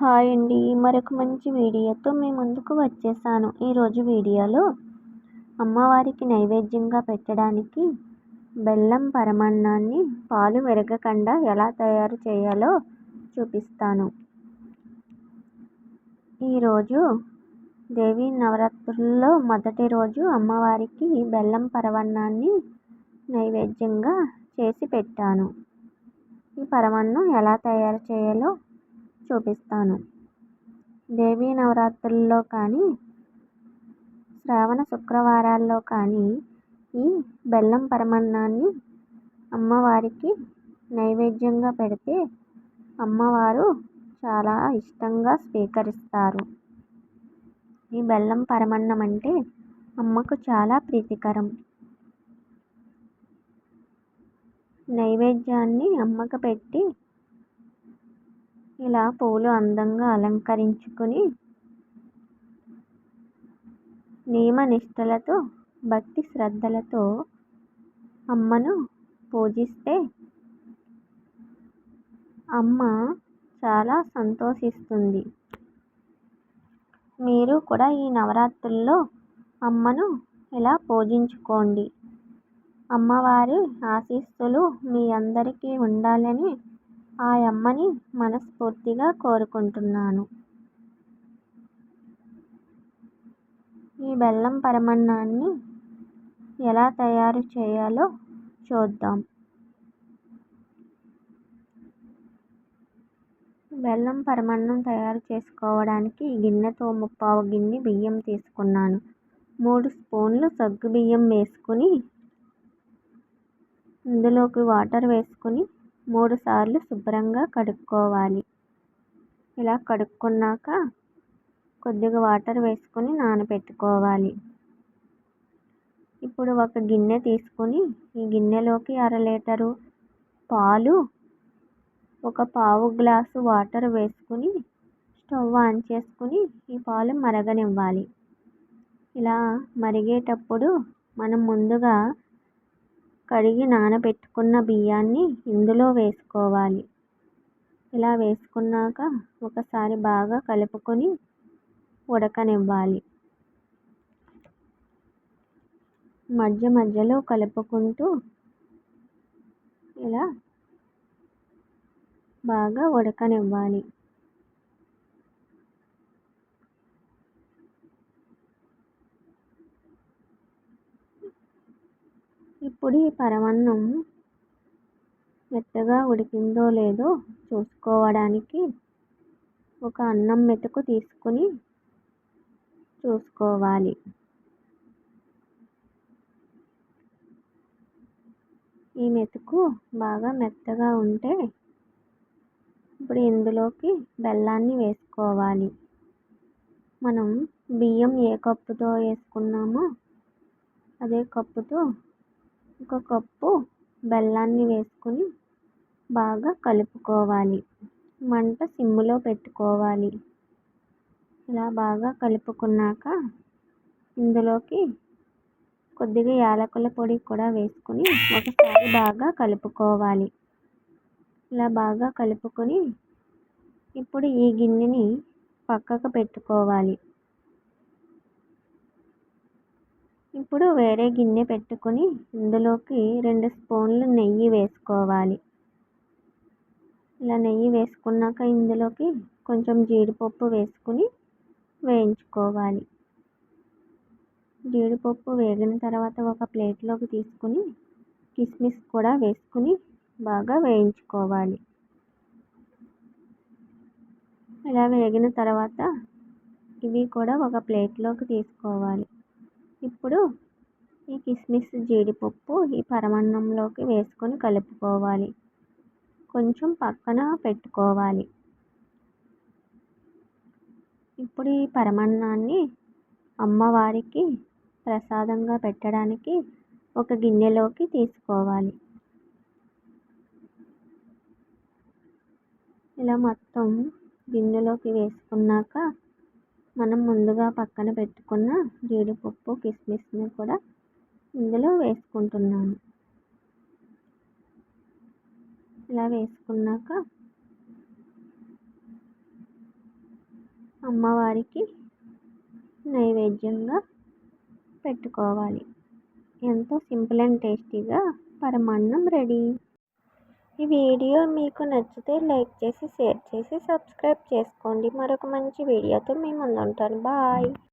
Hi అండి. మరొక మంచి వీడియోతో మీ ముందుకు వచ్చేసాను. ఈరోజు వీడియోలో అమ్మవారికి నైవేద్యంగా పెట్టడానికి బెల్లం పరమాన్నాన్ని పాలు విరగకుండా ఎలా తయారు చేయాలో చూపిస్తాను. ఈరోజు దేవీ నవరాత్రుల్లో మొదటి రోజు అమ్మవారికి బెల్లం పరమాన్నాన్ని నైవేద్యంగా చేసి పెట్టాను. ఈ పరమాన్నం ఎలా తయారు చేయాలో చూపిస్తాను. దేవీ నవరాత్రుల్లో కానీ శ్రావణ శుక్రవారాల్లో కానీ ఈ బెల్లం పరమాన్నాన్ని అమ్మవారికి నైవేద్యంగా పెడితే అమ్మవారు చాలా ఇష్టంగా స్వీకరిస్తారు. ఈ బెల్లం పరమాన్నం అంటే అమ్మకు చాలా ప్రీతికరం. నైవేద్యాన్ని అమ్మకు పెట్టి ఇలా పూలు అందంగా అలంకరించుకుని నియమ నిష్టలతో భక్తి శ్రద్ధలతో అమ్మను పూజిస్తే అమ్మ చాలా సంతోషిస్తుంది. మీరు కూడా ఈ నవరాత్రుల్లో అమ్మను ఇలా పూజించుకోండి. అమ్మవారి ఆశీస్సులు మీ అందరికీ ఉండాలని ఆ అమ్మని మనస్ఫూర్తిగా కోరుకుంటున్నాను. ఈ బెల్లం పరమాన్నాన్ని ఎలా తయారు చేయాలో చూద్దాం. బెల్లం పరమాన్నం తయారు చేసుకోవడానికి గిన్నెతో ముప్పావు గిన్నె బియ్యం తీసుకున్నాను. మూడు స్పూన్లు సగ్గు బియ్యం వేసుకుని ఇందులోకి వాటర్ వేసుకుని మూడు సార్లు శుభ్రంగా కడుక్కోవాలి. ఇలా కడుక్కున్నాక కొద్దిగా వాటర్ వేసుకొని నానబెట్టుకోవాలి. ఇప్పుడు ఒక గిన్నె తీసుకొని ఈ గిన్నెలోకి అర లీటరు పాలు ఒక పావు గ్లాసు వాటర్ వేసుకుని స్టవ్ ఆన్ చేసుకుని ఈ పాలు మరగనివ్వాలి. ఇలా మరిగేటప్పుడు మనం ముందుగా కడిగి నానబెట్టుకున్న బియ్యాన్ని ఇందులో వేసుకోవాలి. ఇలా వేసుకున్నాక ఒకసారి బాగా కలుపుకొని ఉడకనివ్వాలి. మధ్య మధ్యలో కలుపుకుంటూ ఇలా బాగా ఉడకనివ్వాలి. ఇప్పుడు ఈ పరమాన్నం మెత్తగా ఉడికిందో లేదో చూసుకోవడానికి ఒక అన్నం మెతుకు తీసుకుని చూసుకోవాలి. ఈ మెతుకు బాగా మెత్తగా ఉంటే ఇప్పుడు ఇందులోకి బెల్లాన్ని వేసుకోవాలి. మనం బియ్యం ఏ కప్పుతో వేసుకున్నామో అదే కప్పుతో ఒక కప్పు బెల్లాన్ని వేసుకుని బాగా కలుపుకోవాలి. మంట సిమ్లో పెట్టుకోవాలి. ఇలా బాగా కలుపుకున్నాక ఇందులోకి కొద్దిగా యాలకుల పొడి కూడా వేసుకుని ఒకసారి బాగా కలుపుకోవాలి. ఇలా బాగా కలుపుకొని ఇప్పుడు ఈ గిన్నెని పక్కకు పెట్టుకోవాలి. ఇప్పుడు వేరే గిన్నె పెట్టుకొని ఇందులోకి రెండు స్పూన్లు నెయ్యి వేసుకోవాలి. ఇలా నెయ్యి వేసుకున్నాక ఇందులోకి కొంచెం జీడిపప్పు వేసుకుని వేయించుకోవాలి. జీడిపప్పు వేగిన తర్వాత ఒక ప్లేట్లోకి తీసుకుని కిస్మిస్ కూడా వేసుకుని బాగా వేయించుకోవాలి. ఇలా వేగిన తర్వాత ఇవి కూడా ఒక ప్లేట్లోకి తీసుకోవాలి. ఇప్పుడు ఈ కిస్మిస్ జీడిపప్పు ఈ పరమాన్నంలోకి వేసుకొని కలుపుకోవాలి. కొంచెం పక్కన పెట్టుకోవాలి. ఇప్పుడు ఈ పరమాన్నాన్ని అమ్మవారికి ప్రసాదంగా పెట్టడానికి ఒక గిన్నెలోకి తీసుకోవాలి. ఇలా మొత్తం గిన్నెలోకి వేసుకున్నాక మనం ముందుగా పక్కన పెట్టుకున్న జీడిపప్పు కిస్మిస్ని కూడా ఇందులో వేసుకుంటున్నాను. ఇలా వేసుకున్నాక అమ్మవారికి నైవేద్యంగా పెట్టుకోవాలి. ఎంతో సింపుల్ అండ్ టేస్టీగా పరమాన్నం రెడీ. ఈ వీడియో మీకు నచ్చితే లైక్ చేసి షేర్ చేసి సబ్స్క్రైబ్ చేసుకోండి. మరొక మంచి వీడియోతో మీ ముందు ఉంటాను బాయ్.